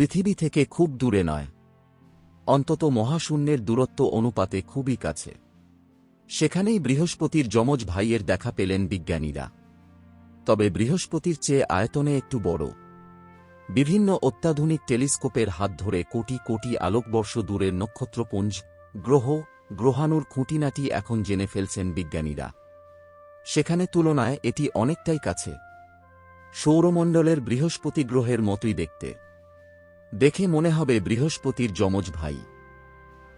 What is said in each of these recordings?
পৃথিবী থেকে খুব দূরে নয়। অন্তত মহাশূন্যের দূরত্ব অনুপাতে খুবই কাছে। সেখানেই বৃহস্পতির যমজ ভাইয়ের দেখা পেলেন বিজ্ঞানীরা। তবে বৃহস্পতির চেয়ে আয়তনে একটু বড়। বিভিন্ন অত্যাধুনিক টেলিস্কোপের হাত ধরে কোটি কোটি আলোকবর্ষ দূরের নক্ষত্রপুঞ্জ, গ্রহ, গ্রহাণুর খুঁটিনাটি এখন জেনে ফেলছেন বিজ্ঞানীরা। সেখানে তুলনায় এটি অনেকটাই কাছে। সৌরমণ্ডলের বৃহস্পতি গ্রহের মতোই দেখতে। দেখে মনে হবে বৃহস্পতির যমজ ভাই।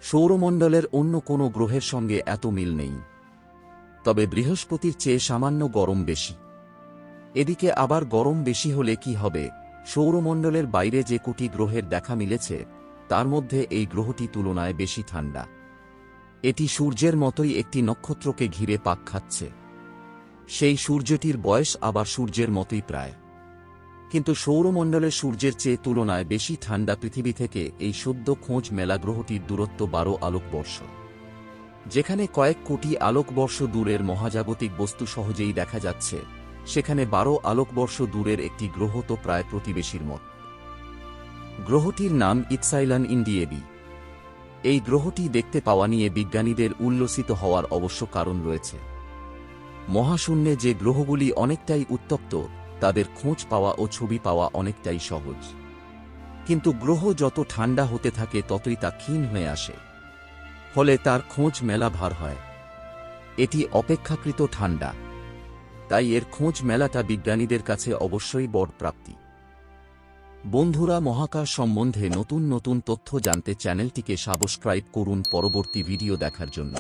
সৌরমণ্ডলের অন্য কোনো গ্রহের সঙ্গে এত মিল নেই। তবে বৃহস্পতির চেয়ে সামান্য গরম বেশি। এদিকে আবার গরম বেশি হলে কি হবে? সৌরমণ্ডলের বাইরে যে কোটি গ্রহের দেখা মিলেছে, তার মধ্যে এই গ্রহটি তুলনায় বেশি ঠান্ডা। এটি সূর্যের মতোই একটি নক্ষত্রকে ঘিরে পাক খাচ্ছে। সেই সূর্যটির বয়স আবার সূর্যের মতোই প্রায়। কিন্তু সৌরমণ্ডলে সূর্যের চেয়ে তুলনায় বেশি ঠান্ডা পৃথিবী থেকে এই সদ্য খোঁজ মেলা গ্রহটির দূরত্ব বারো আলোকবর্ষ। যেখানে কয়েক কোটি আলোকবর্ষ দূরের মহাজাগতিক বস্তু সহজেই দেখা যাচ্ছে, সেখানে বারো আলোকবর্ষ দূরের একটি গ্রহ তো প্রায় প্রতিবেশীর মত। গ্রহটির নাম ইৎসাইলান ইন্ডিয়েবি। এই গ্রহটি দেখতে পাওয়া নিয়ে বিজ্ঞানীদের উল্লসিত হওয়ার অবশ্য কারণ রয়েছে। মহাশূন্যে যে গ্রহগুলি অনেকটাই উত্তপ্ত তাদের খোঁজ পাওয়া ও ছবি পাওয়া অনেকটাই সহজ। কিন্তু গ্রহ যত ঠান্ডা হতে থাকে ততই তা ক্ষীণ হয়ে আসে। ফলে তার খোঁজ মেলা ভার হয়। এটি অপেক্ষাকৃত ঠান্ডা। তাই এর খোঁজ মেলাটা বিজ্ঞানীদের কাছে অবশ্যই বড় প্রাপ্তি। বন্ধুরা, মহাকাশ সম্বন্ধে নতুন নতুন তথ্য জানতে চ্যানেলটিকে সাবস্ক্রাইব করুন পরবর্তী ভিডিও দেখার জন্য।